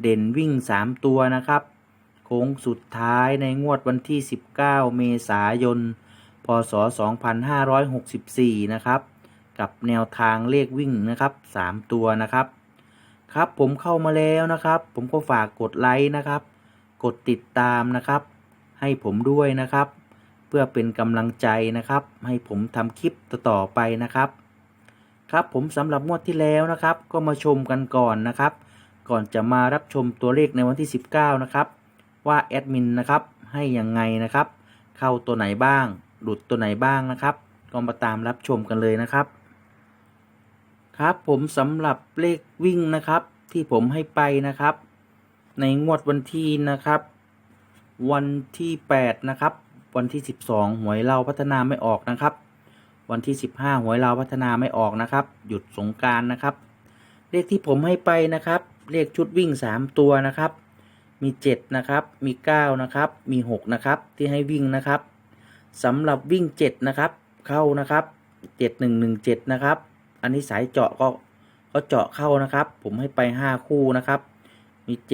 เด่นวิ่ง 3 ตัวนะครับ โค้งสุดท้ายในงวดวันที่ 19 เมษายน พศ 2564 นะครับ กับแนวทางเลขวิ่งนะครับ 3 ตัวนะครับ ครับผมเข้ามาแล้วนะครับ ผมก็ฝากกดไลค์นะครับ กดติดตามนะครับ ให้ผมด้วยนะครับ เพื่อเป็นกำลังใจนะครับ ให้ผมทำคลิปต่อไปนะครับ ครับผมสำหรับงวดที่แล้วนะครับ ก็มาชมกันก่อนนะครับ ก่อนจะมารับชมตัวเลขในวันที่ 19 นะครับ ว่าแอดมินนะครับให้ยังไงนะครับ เข้าตัวไหนบ้าง หลุดตัวไหนบ้างนะครับ ก็มาตามรับชมกันเลยนะครับ ครับผมสำหรับเลขวิ่งนะครับ ที่ผมให้ไปนะครับ ในงวดวันที่นะครับ วันที่ 8 นะครับ วันที่ 12 หวยเราพัฒนาไม่ออกนะครับ วันที่ 15 หวยเราพัฒนาไม่ออกนะครับ หยุดสงการนะครับ เลขที่ผมให้ไปนะครับ เลขชุดวิ่ง 3 ตัวนะครับ มี 7 นะครับ มี 9 นะครับ มี 6 นะครับ ที่ให้วิ่งนะครับสำหรับวิ่ง 7 นะครับ เข้านะครับ 7117 นะครับ อันนี้สายเจาะก็ก็เจาะเข้านะครับ ผมให้ไป 5 คู่นะครับ มี 70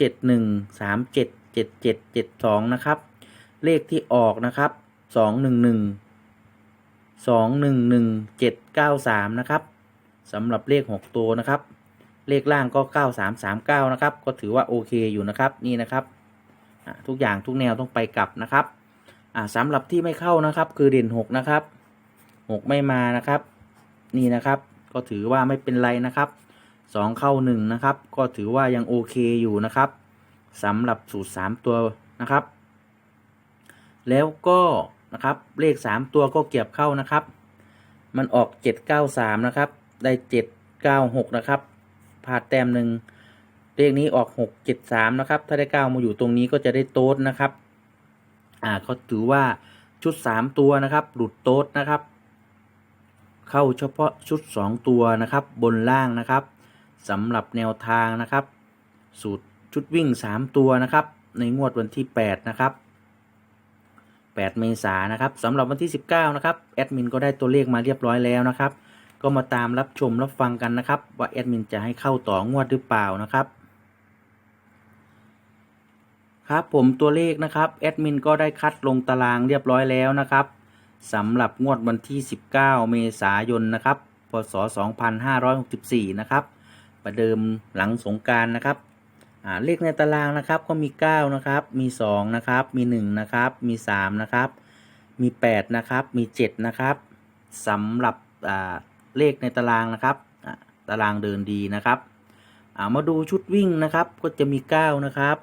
71 37 77 72 นะครับ เลขที่ออกนะครับ 211 211 793 นะครับสำหรับเลข 6 ตัวนะครับ เลขล่างก็ 9339 นะครับ ก็ถือว่าโอเคอยู่นะครับนี่นะครับทุกอย่างทุกแนวต้องไปกลับนะครับสำหรับที่ไม่เข้านะครับ คือเด่น 6 นะครับ 6 ไม่มานะครับ นี่นะครับก็ถือว่าไม่เป็นไรนะครับ 2 เข้า 1 นะครับ ก็ถือว่ายังโอเคอยู่นะครับสำหรับสูตร 3 ตัวนะครับ แล้วก็นะครับเลข 3 ตัวก็เก็บเข้านะครับ มันออก 793 นะครับ ได้ 796 นะครับ พลาดแต้มหนึ่งเลขนี้ออก673นะครับ ถ้าได้9มาอยู่ตรงนี้ก็จะได้โต๊ดนะครับ อ่าก็ถือว่าชุด3ตัวนะครับ หลุดโต๊ดนะครับ เข้าเฉพาะชุด2ตัวนะครับ บนล่างนะครับสำหรับแนวทางนะครับ สูตรชุดวิ่ง3ตัวนะครับ ในงวดวันที่8นะครับ8 เมษายนนะครับสำหรับวันที่ 19 นะครับ แอดมินก็ได้ตัวเลขมาเรียบร้อยแล้วนะครับ ก็มาตามรับชมรับฟังกันนะครับ ว่าแอดมินจะให้เข้าต่องวดหรือเปล่านะครับครับผมตัวเลขนะครับแอดมินก็ได้คัดลงตารางเรียบร้อยแล้วนะครับสำหรับงวดวันที่ 19 เมษายนนะครับพศ 2564 นะครับประเดิมหลังสงการนะครับเลขในตารางนะครับก็มี 9 นะครับ มี 2 นะครับ มี 1 นะครับ มี 3 นะครับ มี 8 นะครับ มี 7 นะครับสำหรับอ่า เลขในตารางนะครับตารางเดินดีนะครับามาดูชุดวิ่งนะครับก็จะมี 9 นะครับ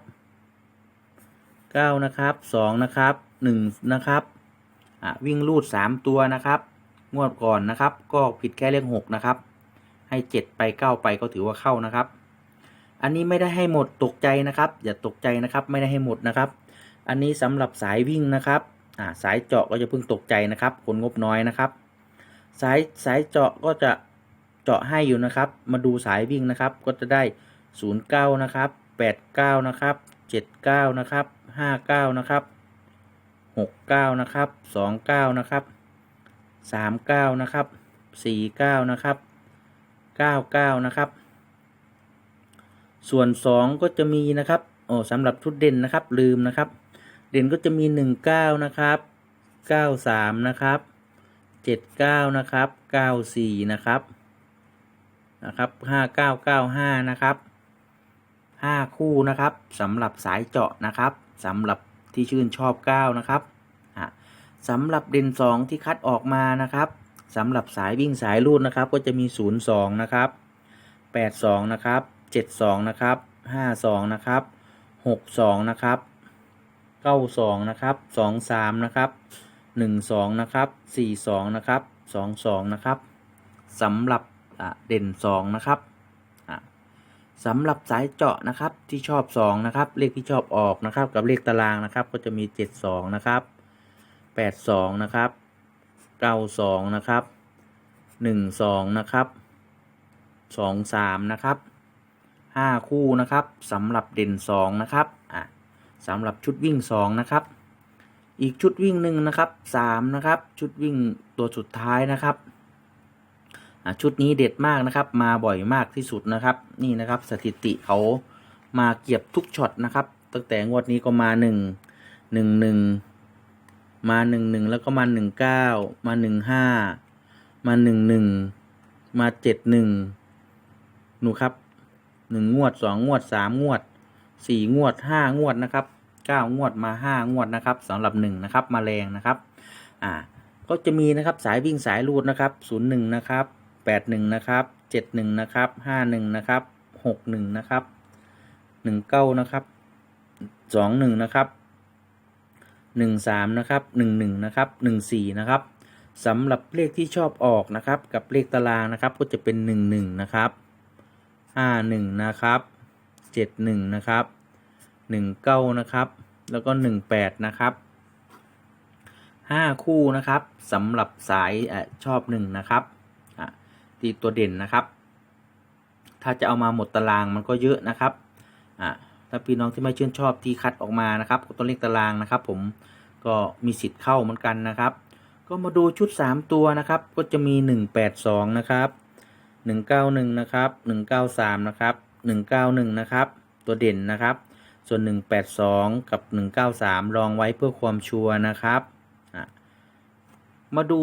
9 นะครับ 2 นะครับ 1 นะครับวิ่งรูด 3 ตัวนะครับ งวดก่อนนะครับ ก็ผิดแค่เลข6นะครับ ให้ 7 ไป 9 ไปก็ถือว่าเข้านะครับ อันนี้ไม่ได้ให้หมดตกใจนะครับ อย่าตกใจนะครับไม่ได้ให้หมดนะครับ อันนี้สำหรับสายวิ่งนะครับสายเจาะก็จะเพิ่งตกใจนะครับคนงบน้อยนะครับ สายสายเจาะก็จะเจาะให้อยู่นะครับ มาดูสายวิ่งนะครับ ก็จะได้ 09 นะครับ 89 นะครับ 79 นะครับ 59 นะครับ 69 นะครับ 29 นะครับ 39 นะครับ 49 นะครับ 99 นะครับ ส่วน 2 ก็จะมีนะครับโอ้สำหรับชุดเด่นนะครับลืมนะครับ เด่นก็จะมี 19 นะครับ 93 นะครับ 79นะครับ94นะครับนะครับ5995นะครับ5คู่นะครับสำหรับสายเจาะนะครับสำหรับที่ชื่นชอบ9นะครับสำหรับเด่น2ที่คัดออกมานะครับสำหรับสายวิ่งสายรูดนะครับก็จะมี02นย์สองนะครับ82นะครับ72นะครับ52นะครับ62นะครับ92นะครับ23นะครับ 12 นะครับ 42 นะครับ 22 นะครับสำหรับเด่น 2 นะครับสำหรับสายเจาะนะครับที่ชอบ 2 นะครับ เลขที่ชอบออกนะครับ กับเลขตารางนะครับ ก็จะมี 72 นะครับ 82 นะครับ 92 นะครับ 12 นะครับ 23 นะครับ 5 คู่นะครับสำหรับเด่น 2 นะครับอะสำหรับชุดวิ่ง 2 นะครับ อีกชุดวิ่งหนึ่งนะครับ3นะครับ ชุดวิ่งตัวสุดท้ายนะครับชุดนี้เด็ดมากนะครับ มาบ่อยมากที่สุดนะครับ นี่นะครับสถิติเขามาเกียบทุกช็อตนะครับ ตั้งแต่งวดนี้ก็มา1 1 1มา1 1แล้วก็มา1 9มา1 5มา1 1มา7 1หนูครับหนึ่งงวดสองงวดสามงวดสี่งวดห้างวดนะครับ เก้างวดมาห้างวดนะครับสำหรับหนึ่งนะครับมาแรงนะครับอ่าก็จะมีนะครับสายวิ่งสายรูดนะครับศูนย์หนึ่งนะครับแปดหนึ่งนะครับเจ็ดหนึ่งนะครับห้าหนึ่งนะครับหกหนึ่งนะครับหนึ่งเก้านะครับสองหนึ่งนะครับหนึ่งสามนะครับหนึ่งหนึ่งนะครับหนึ่งสี่นะครับสำหรับเลขที่ชอบออกนะครับ กับเลขตารางนะครับก็จะเป็นหนึ่งหนึ่งนะครับห้าหนึ่งนะครับเจ็ดหนึ่งนะครับ หนึ่งเก้านะครับ แล้วก็หนึ่งแปดนะครับห้าคู่นะครับสำหรับสายอชอบหนึ่งนะครับตีตัวเด่นนะครับ ถ้าจะเอามาหมดตารางมันก็เยอะนะครับถ้าพี่น้องที่ไม่ชื่นชอบที่คัดออกมานะครับตัวเลขตารางนะครับ ผมก็มีสิทธิ์เข้าเหมือนกันนะครับ ก็มาดูชุด 3 ตัวนะครับ ก็จะมี 182 นะครับ 191 นะครับ 193 นะครับ 191 นะครับ ตัวเด่นนะครับ ส่วน 182 กับ 193 ลองไว้เพื่อความชัวร์นะครับมาดู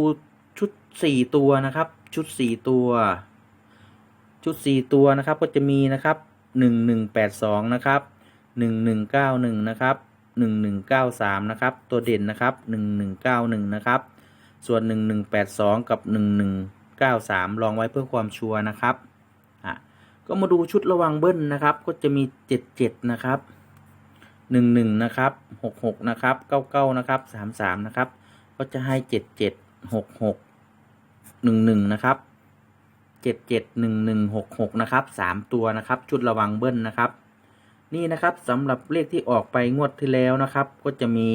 ชุด 4 ตัวนะครับ ชุด 4 ตัว ชุด 4 ตัวนะครับก็จะมีนะครับ 1182 นะครับ 1191 นะครับ 1193 นะครับ ตัวเด่นนะครับ 1191 นะครับ ส่วน 1182 กับ 1193 ลองไว้เพื่อความชัวร์นะครับ อะ ก็มาดูชุดระวังเบิ้ลนะครับ ก็จะมี 77 นะครับ 11นะครับ66นะครับ99นะครับ33นะครับ ก็จะให้77 66 11นะครับ77 11 66นะครับ3ตัวนะครับ ชุดระวังเบิ้ลนะครับ นี่นะครับสำหรับเลขที่ออกไปงวดที่แล้วนะครับ ก็จะมี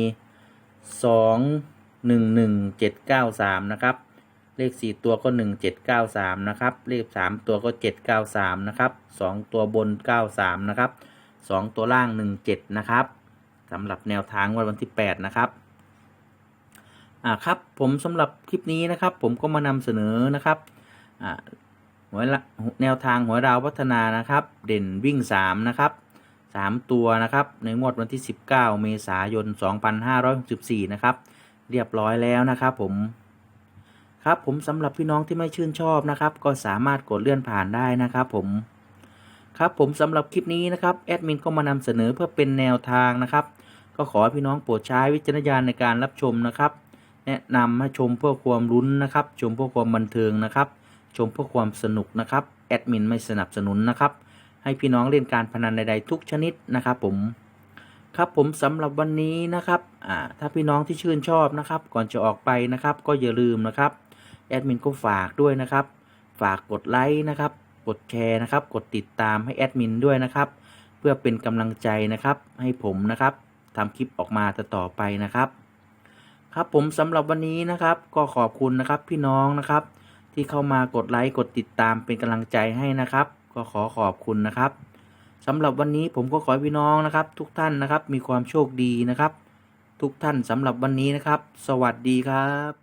2หนึ่งหนึ่งเจ็ดเก้าสามนะครับเลขสี่ตัวก็หนึ่งเจ็ดเก้าสามนะครับ เลขสามตัวก็เจ็ดเก้าสามนะครับสองตัวบนเก้าสามนะครับ สองตัวล่างหนึ่งเจ็ดนะครับสำหรับแนวทางวันวันที่แปดนะครับอ่าครับผมสำหรับคลิปนี้นะครับ ผมก็มานำเสนอนะครับอ่าหัวละแนวทางหัวดาวพัฒนานะครับ เด่นวิ่งสามนะครับสามตัวนะครับ ในงวดวันที่สิบเก้าเมษายนสองพันห้าร้อยหกสิบสี่นะครับ เรียบร้อยแล้วนะครับผมครับผมสำหรับพี่น้องที่ไม่ชื่นชอบนะครับ ก็สามารถกดเลื่อนผ่านได้นะครับผม ครับผมสำหรับคลิปนี้นะครับแอดมินก็มานำเสนอเพื่อเป็นแนวทางนะครับ ก็ขอให้พี่น้องโปรดใช้วิจารณญาณในการรับชมนะครับ แนะนำให้ชมเพื่อความรุ้นนะครับ ชมเพื่อความบันเทิงนะครับ ชมเพื่อความสนุกนะครับแอดมินไม่สนับสนุนนะครับ ให้พี่น้องเล่นการพนันใดๆทุกชนิดนะครับ ผม ครับผมสำหรับวันนี้นะครับอ่าถ้าพี่น้องที่ชื่นชอบนะครับ ก่อนจะออกไปนะครับ ก็อย่าลืมนะครับแอดมินก็ฝากด้วยนะครับ ฝากกดไลค์นะครับ กดแชร์นะครับ กดติดตามให้แอดมินด้วยนะครับ เพื่อเป็นกำลังใจนะครับ ให้ผมนะครับทำคลิปออกมาต่อไปนะครับ ครับผมสำหรับวันนี้นะครับ ก็ขอบคุณนะครับพี่น้องนะครับ ที่เข้ามากดไลค์กดติดตามเป็นกำลังใจให้นะครับ ก็ขอขอบคุณนะครับสำหรับวันนี้ผมก็ขอให้พี่น้องนะครับ ทุกท่านนะครับมีความโชคดีนะครับ ทุกท่านสำหรับวันนี้นะครับ สวัสดีครับ